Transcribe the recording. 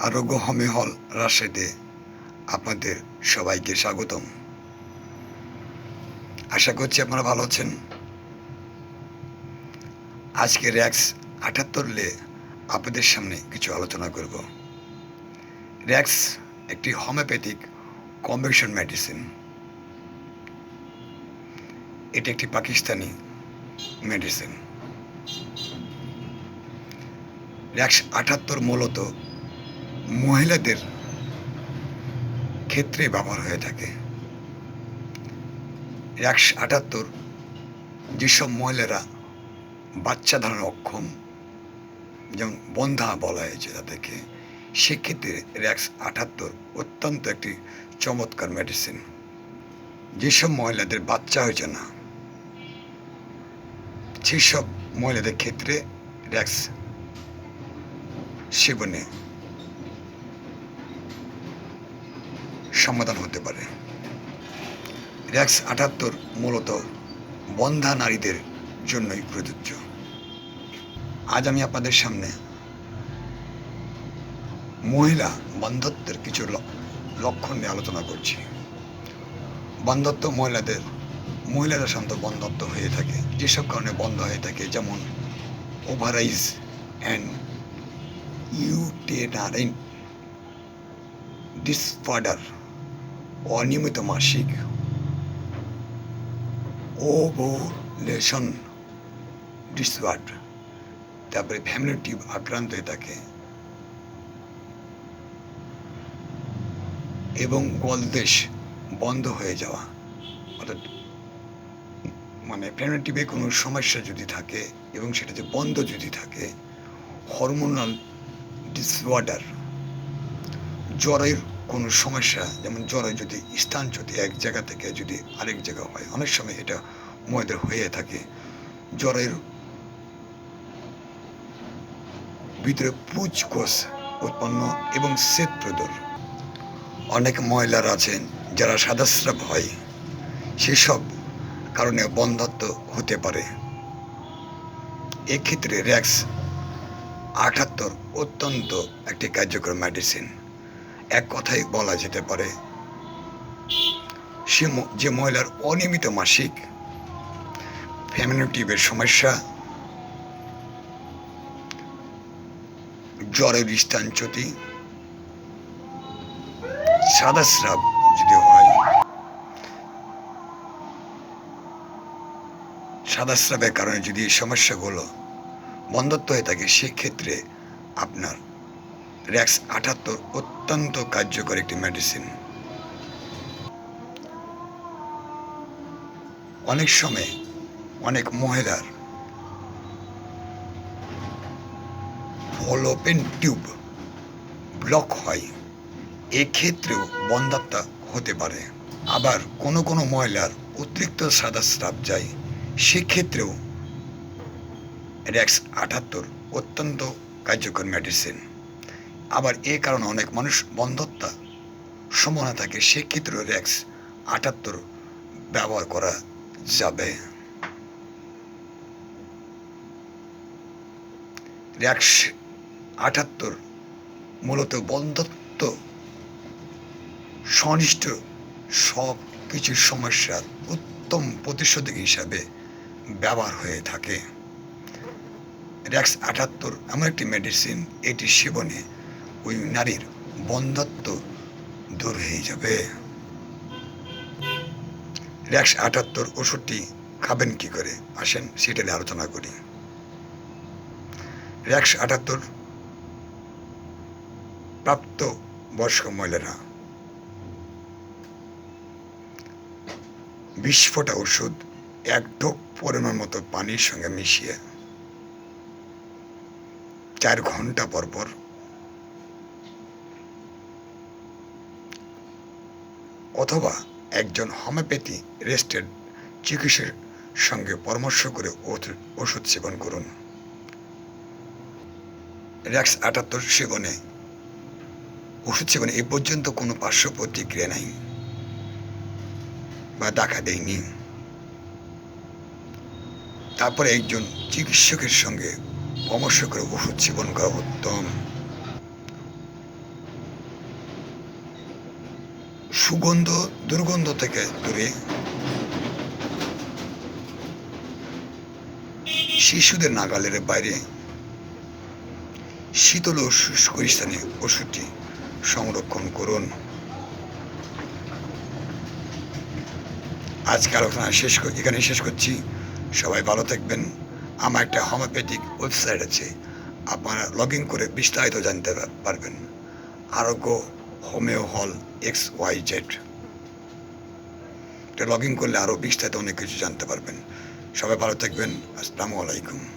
আরোগ্য হোমি হল রাজশাহীতে আপনাদের সবাইকে স্বাগতম। আশা করছি আপনারা ভালো আছেন। আজকে র্যাক্স আটাত্তর লে আপনাদের সামনে কিছু আলোচনা করব। র্যাক্স একটি হোমিওপ্যাথিক কম্বিনেশন মেডিসিন। এটি একটি পাকিস্তানি মেডিসিন। র্যাক্স আটাত্তর মূলত মহিলাদের ক্ষেত্রে ব্যবহার হয়ে থাকে। র্যাক্স আটাত্তর যেসব মহিলারা বাচ্চা ধারণ অক্ষম, যেমন বন্ধা বলা হয়েছে তাদেরকে, সেক্ষেত্রে র্যাক্স আটাত্তর অত্যন্ত একটি চমৎকার মেডিসিন যেসব মহিলাদের বাচ্চা হয়েছে না, সেসব মহিলাদের ক্ষেত্রে র্যাক্স সেবনে সমাধান হতে পারে। র্যাক্স আটাত্তর মূলত বন্ধা নারীদের জন্যই প্রযোজ্য। আজ আমি আপনাদের সামনে মহিলা বন্ধত্বের কিছু লক্ষণ নিয়ে আলোচনা করছি। বন্ধত্ব মহিলাদের মহিলারা সাধারণত বন্ধত্ব হয়ে থাকে। যেসব কারণে বন্ধ হয়ে থাকে, যেমন ওভারাইজ অ্যান্ড ইউটেনারিন ডিসঅর্ডার। অনিয়মিত মাসিক ওভোলেশন ডিসঅর্ডার তারপরে ফ্যামিলি টিউব আক্রান্ত হয়ে থাকে এবং গলদেশ বন্ধ হয়ে যাওয়া অর্থাৎ মানে টিউবে কোনো সমস্যা যদি থাকে এবং সেটাতে বন্ধ যদি থাকে হরমোনাল ডিসঅর্ডার জ্বরের কোনো সমস্যা, যেমন জ্বরে যদি স্থান যদি এক জায়গা থেকে যদি আরেক জায়গা হয়, অনেক সময় এটা মহিলাদের হয়ে থাকে। জ্বরের ভিতরে পুচকোষ উৎপন্ন এবং শ্বেতপ্রদর অনেক মহিলার আছেন, যারা সাদাস্রাব হয়। সেসব কারণে বন্ধাত্ম হতে পারে। এক্ষেত্রে র্যাক্স আটাত্তর অত্যন্ত একটি কার্যকর মেডিসিন এক কথায় বলা যেতে পারে, সে যে মহিলার অনিয়মিত মাসিক ফ্যামিলিটিভের সমস্যা, জ্বরের স্থানচ্যুতি সাদাস্রাব যদি হয় সাদা স্রাবের কারণে যদি এই সমস্যাগুলো বন্ধত্ব হয়ে থাকে, সেক্ষেত্রে আপনার র্যাক্স আটাত্তর অত্যন্ত কার্যকর একটি মেডিসিন অনেক সময় অনেক মহিলার ফলোপেন টিউব ব্লক হয়, এক্ষেত্রেও বন্ধাত্মা হতে পারে। আবার কোনো কোনো মহিলার অতিরিক্ত সাদা স্রাব যায়, সেক্ষেত্রেও র্যাক্স আটাত্তর অত্যন্ত কার্যকর মেডিসিন আবার এ কারণে অনেক মানুষ বন্ধত্বা সম্ভাবনা থাকে সেক্ষেত্রেও র্যাক্স আটাত্তর ব্যবহার করা যাবে। র্যাক্স আটাত্তর মূলত বন্ধত্ব, সনিষ্ঠ সব কিছু সমস্যার উত্তম প্রতিষেধক হিসাবে ব্যবহার হয়ে থাকে। র্যাক্স আটাত্তর এমন একটি মেডিসিন এটি সেবনে ওই নারীর বন্ধত্ব দূর হয়ে যাবে। র্যাক্স আটাত্তর ওষুধটি খাবেন কি করে? আসেন সেটা নিয়ে আলোচনা করি। র্যাক্স আটাত্তর প্রাপ্ত বয়স্ক মহিলারা। বিশ ফোঁটা ওষুধ, এক ঢোক পরিমাণ মতো পানির সঙ্গে মিশিয়ে, চার ঘণ্টা পর অথবা একজন হোমিওপ্যাথি রেস্টেড চিকিৎসকের সঙ্গে পরামর্শ করে ওষুধ সেবন করুন। র্যাক্স আটাত্তর সেবনে ওষুধ সেবনে এ পর্যন্ত কোনো পার্শ্ব প্রতিক্রিয়া নাই বা দেখা দেয়নি। তারপরে একজন চিকিৎসকের সঙ্গে পরামর্শ করে ওষুধ সেবন করা উত্তম। সুগন্ধ, দুর্গন্ধ থেকে দূরে। শিশুদের নাগালের বাইরে শীতল ও শুষ্ক স্থানে ওষুধটি সংরক্ষণ করুন। আজকে আলোচনা শেষ এখানে শেষ করছি। সবাই ভালো থাকবেন। আমার একটা হোমিওপ্যাথিক ওয়েবসাইট আছে। আপনারা লগ ইন করে বিস্তারিত জানতে পারবেন। আরোগ্য হোমিও হল এক্স ওয়াই জেড এটা লগ ইন করলে আরও বিস্তারিত অনেক কিছু জানতে পারবেন। সবাই ভালো থাকবেন। আসসালামু আলাইকুম।